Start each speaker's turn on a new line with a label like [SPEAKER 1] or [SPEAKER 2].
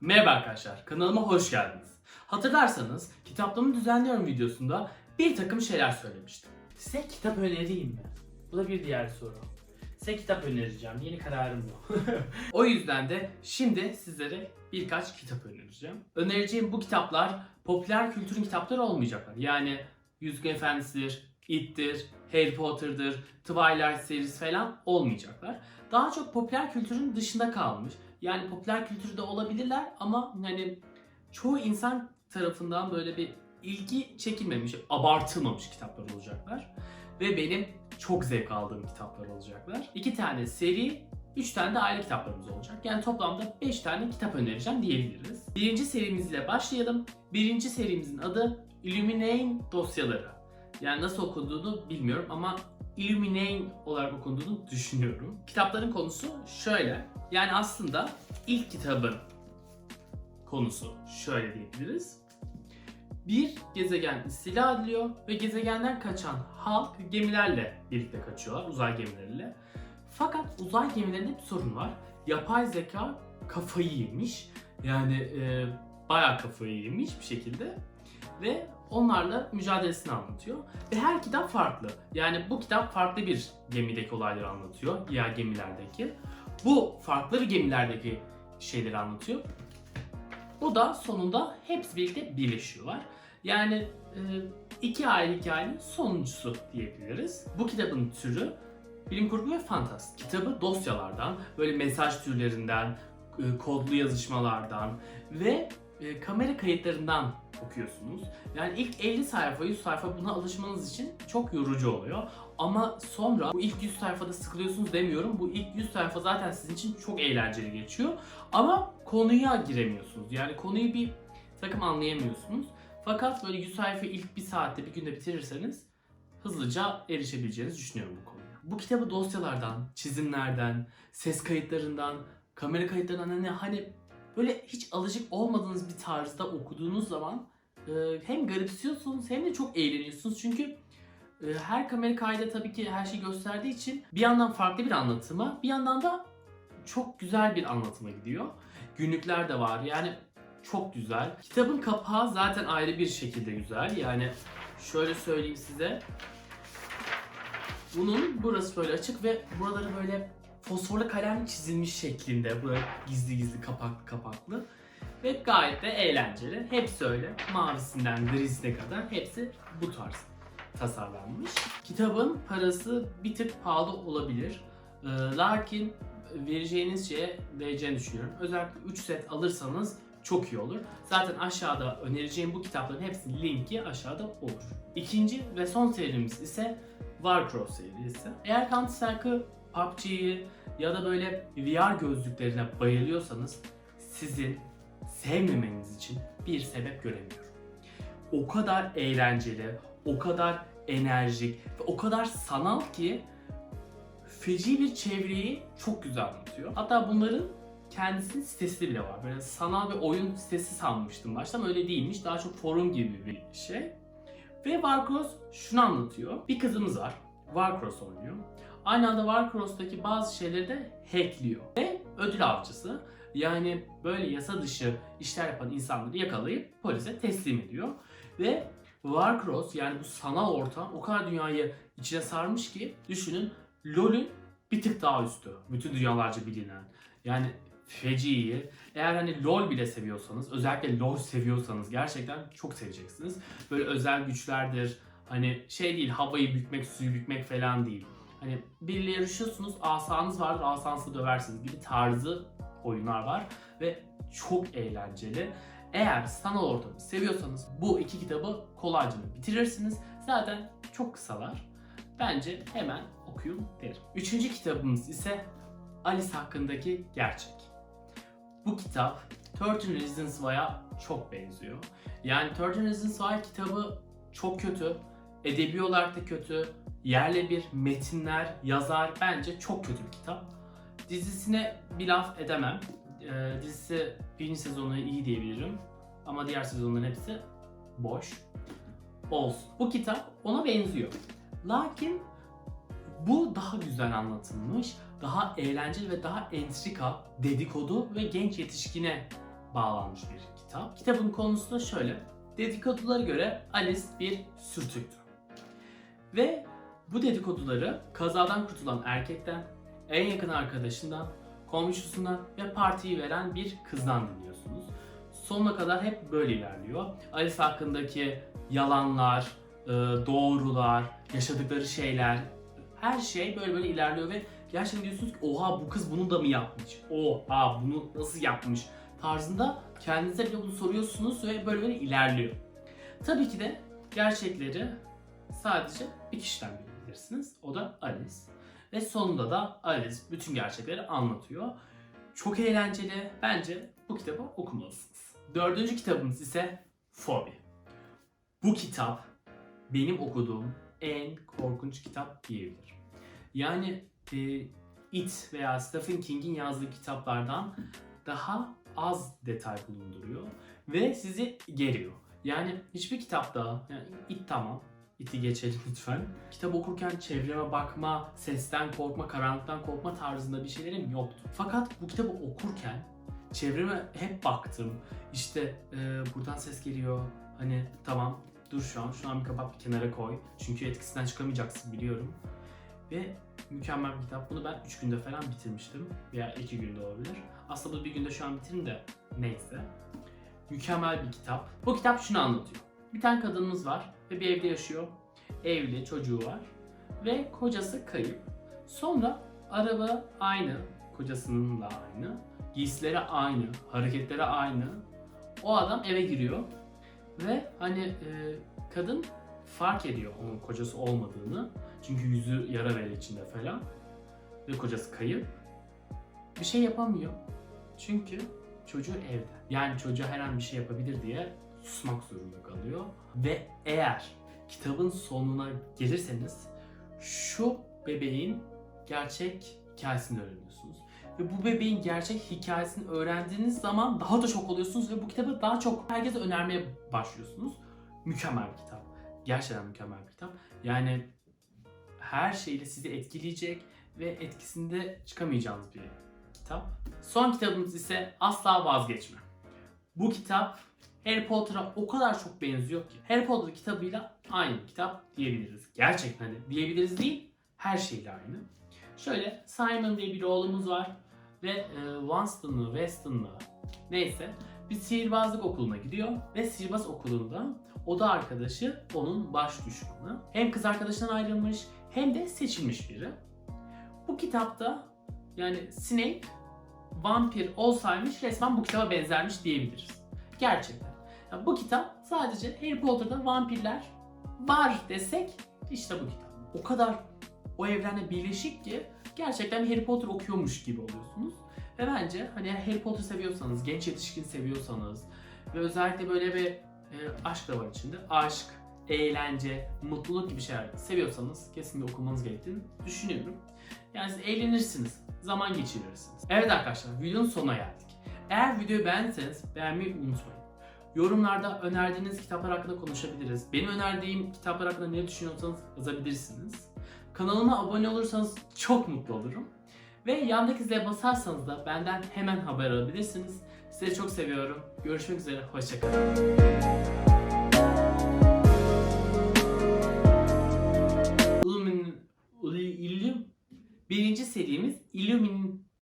[SPEAKER 1] Merhaba arkadaşlar, kanalıma hoş geldiniz. Hatırlarsanız kitaplığımı düzenliyorum videosunda bir takım şeyler söylemiştim. Size kitap önereyim mi? Bu da bir diğer soru. Size kitap önereceğim, yeni kararım bu. o yüzden de şimdi sizlere birkaç kitap önereceğim. Önereceğim bu kitaplar popüler kültürün kitapları olmayacaklar. Yani Yüzük Efendisi'dir, It'tir, Harry Potter'dır, Twilight serisi falan olmayacaklar. Daha çok popüler kültürün dışında kalmış. Yani popüler kültürde olabilirler ama hani çoğu insan tarafından böyle bir ilgi çekilmemiş, abartılmamış kitaplar olacaklar. Ve benim çok zevk aldığım kitaplar olacaklar. İki tane seri, üç tane de aile kitaplarımız olacak. Yani toplamda beş tane kitap önereceğim diyebiliriz. Birinci serimizle başlayalım. Birinci serimizin adı Illuminane dosyaları. Yani nasıl okunduğunu bilmiyorum ama Illuminane olarak okunduğunu düşünüyorum. Kitapların konusu şöyle. Yani aslında ilk kitabın konusu şöyle diyebiliriz. Bir gezegen istila ediliyor ve gezegenden kaçan halk gemilerle birlikte kaçıyorlar, uzay gemileriyle. Fakat uzay gemilerinde bir sorun var. Yapay zeka kafayı yemiş. Yani e, bayağı kafayı yemiş bir şekilde. Ve onlarla mücadelesini anlatıyor. Ve her kitap farklı. Yani bu kitap farklı bir gemideki olayları anlatıyor. Diğer gemilerdeki. Bu farklı bir gemilerdeki şeyleri anlatıyor. Bu da sonunda hepsi birlikte birleşiyorlar. Yani e, iki ayrı hikayenin sonuncusu diyebiliriz. Bu kitabın türü bilim kurgu ve fantast. Kitabı dosyalardan, böyle mesaj türlerinden, e, kodlu yazışmalardan ve e, kamera kayıtlarından okuyorsunuz. Yani ilk 50 sayfa, 100 sayfa buna alışmanız için çok yorucu oluyor. Ama sonra bu ilk 100 sayfada sıkılıyorsunuz demiyorum. Bu ilk 100 sayfa zaten sizin için çok eğlenceli geçiyor. Ama konuya giremiyorsunuz. Yani konuyu bir takım anlayamıyorsunuz. Fakat böyle 100 sayfa ilk bir saatte bir günde bitirirseniz hızlıca erişebileceğinizi düşünüyorum bu konuya. Bu kitabı dosyalardan, çizimlerden, ses kayıtlarından, kamera kayıtlarından hani, hani böyle hiç alışık olmadığınız bir tarzda okuduğunuz zaman e, hem garipsiyorsunuz hem de çok eğleniyorsunuz. Çünkü e, her kamera kaydı tabii ki her şeyi gösterdiği için bir yandan farklı bir anlatıma bir yandan da çok güzel bir anlatıma gidiyor. Günlükler de var yani çok güzel. Kitabın kapağı zaten ayrı bir şekilde güzel. Yani şöyle söyleyeyim size. Bunun burası böyle açık ve buraları böyle fosforlu kalem çizilmiş şeklinde. Böyle gizli gizli kapaklı kapaklı. Ve gayet de eğlenceli. Hepsi öyle. Mavisinden grisine kadar hepsi bu tarz tasarlanmış. Kitabın parası bir tık pahalı olabilir. Ee, lakin vereceğiniz şeye değeceğini düşünüyorum. Özellikle 3 set alırsanız çok iyi olur. Zaten aşağıda önereceğim bu kitapların hepsinin linki aşağıda olur. İkinci ve son serimiz ise Warcross serisi. Eğer Counter Strike'ı, PUBG'yi ya da böyle VR gözlüklerine bayılıyorsanız sizin sevmemeniz için bir sebep göremiyorum. O kadar eğlenceli, o kadar enerjik ve o kadar sanal ki feci bir çevreyi çok güzel anlatıyor. Hatta bunların kendisinin sitesi bile var. Böyle sanal bir oyun sitesi sanmıştım başta ama öyle değilmiş. Daha çok forum gibi bir şey. Ve Warcross şunu anlatıyor. Bir kızımız var. Warcross oynuyor. Aynı anda Warcross'taki bazı şeyleri de hackliyor. Ve ödül avcısı. Yani böyle yasa dışı işler yapan insanları yakalayıp polise teslim ediyor. Ve Warcross yani bu sanal ortam o kadar dünyayı içine sarmış ki düşünün LoL'ün bir tık daha üstü. Bütün dünyalarca bilinen. Yani feci iyi. Eğer hani LoL bile seviyorsanız, özellikle LoL seviyorsanız gerçekten çok seveceksiniz. Böyle özel güçlerdir. Hani şey değil, havayı bükmek, suyu bükmek falan değil. Hani biriyle yarışıyorsunuz, asanız vardır, asanızı döversiniz gibi tarzı oyunlar var. Ve çok eğlenceli. Eğer sanal ortamı seviyorsanız bu iki kitabı kolayca bitirirsiniz. Zaten çok kısalar. Bence hemen okuyun derim. Üçüncü kitabımız ise Alice hakkındaki gerçek. Bu kitap 13 Reasons Why'a çok benziyor. Yani 13 Reasons Why kitabı çok kötü. Edebi olarak da kötü. Yerle bir metinler, yazar bence çok kötü bir kitap. Dizisine bir laf edemem. Ee, dizisi birinci sezonu iyi diyebilirim. Ama diğer sezonların hepsi boş. Olsun. Bu kitap ona benziyor. Lakin bu daha güzel anlatılmış, daha eğlenceli ve daha entrika, dedikodu ve genç yetişkine bağlanmış bir kitap. Kitabın konusu da şöyle. Dedikodulara göre Alice bir sürtüktü. Ve bu dedikoduları kazadan kurtulan erkekten, en yakın arkadaşından, komşusundan ve partiyi veren bir kızdan dinliyorsunuz. Sonuna kadar hep böyle ilerliyor. Alice hakkındaki yalanlar, e, doğrular, yaşadıkları şeyler, her şey böyle böyle ilerliyor ve gerçekten diyorsunuz ki oha bu kız bunu da mı yapmış? Oha bunu nasıl yapmış? Tarzında kendinize bile bunu soruyorsunuz ve böyle böyle ilerliyor. Tabii ki de gerçekleri sadece bir kişiden bilebilirsiniz. O da Alice. Ve sonunda da Alice bütün gerçekleri anlatıyor. Çok eğlenceli. Bence bu kitabı okumalısınız. Dördüncü kitabımız ise Fobi. Bu kitap benim okuduğum en korkunç kitap diyebilirim. Yani e, It veya Stephen King'in yazdığı kitaplardan daha az detay bulunduruyor ve sizi geriyor. Yani hiçbir kitapta, yani It tamam, It'i geçelim lütfen. Kitap okurken çevreme bakma, sesten korkma, karanlıktan korkma tarzında bir şeylerim yoktu. Fakat bu kitabı okurken çevreme hep baktım. İşte e, buradan ses geliyor. Hani tamam dur şu an, şu an bir kapat bir kenara koy. Çünkü etkisinden çıkamayacaksın biliyorum. Ve mükemmel bir kitap. Bunu ben 3 günde falan bitirmiştim. Veya 2 günde olabilir. Aslında bir günde şu an bitirin de neyse. Mükemmel bir kitap. Bu kitap şunu anlatıyor. Bir tane kadınımız var ve bir evde yaşıyor. Evli, çocuğu var. Ve kocası kayıp. Sonra araba aynı. Kocasının da aynı. Giysileri aynı. Hareketleri aynı. O adam eve giriyor. Ve hani e, kadın fark ediyor onun kocası olmadığını. Çünkü yüzü yara bere içinde falan. Ve kocası kayıp. Bir şey yapamıyor. Çünkü çocuğu evde. Yani çocuğa her an bir şey yapabilir diye susmak zorunda kalıyor. Ve eğer kitabın sonuna gelirseniz şu bebeğin gerçek hikayesini öğreniyorsunuz. Ve bu bebeğin gerçek hikayesini öğrendiğiniz zaman daha da şok oluyorsunuz ve bu kitabı daha çok herkese önermeye başlıyorsunuz. Mükemmel bir kitap. Gerçekten mükemmel bir kitap. Yani her şeyle sizi etkileyecek ve etkisinde çıkamayacağınız bir kitap. Son kitabımız ise Asla Vazgeçme. Bu kitap Harry Potter'a o kadar çok benziyor ki. Harry Potter kitabıyla aynı kitap diyebiliriz. Gerçekten hani diyebiliriz değil, her şeyle aynı. Şöyle Simon diye bir oğlumuz var ve e, Winston'lı, Weston'lı neyse bir sihirbazlık okuluna gidiyor ve sihirbaz okulunda oda arkadaşı onun baş düşmanı. Hem kız arkadaşından ayrılmış hem de seçilmiş biri. Bu kitapta yani Snape vampir olsaymış resmen bu kitaba benzermiş diyebiliriz. Gerçekten. Yani bu kitap sadece Harry Potter'da vampirler var desek işte bu kitap. O kadar o evrenle birleşik ki gerçekten Harry Potter okuyormuş gibi oluyorsunuz. Ve bence hani Harry Potter seviyorsanız, genç yetişkin seviyorsanız ve özellikle böyle bir e, aşk da var içinde. Aşk, eğlence, mutluluk gibi şeyler seviyorsanız kesinlikle okumanız gerektiğini düşünüyorum. Yani siz eğlenirsiniz, zaman geçirirsiniz. Evet arkadaşlar videonun sonuna geldik. Eğer videoyu beğendiyseniz beğenmeyi unutmayın. Yorumlarda önerdiğiniz kitaplar hakkında konuşabiliriz. Benim önerdiğim kitaplar hakkında ne düşünüyorsanız yazabilirsiniz. Kanalıma abone olursanız çok mutlu olurum. Ve yandaki zile basarsanız da benden hemen haber alabilirsiniz. Sizi çok seviyorum. Görüşmek üzere. Hoşçakalın. Illumin, birinci serimiz Illumin'in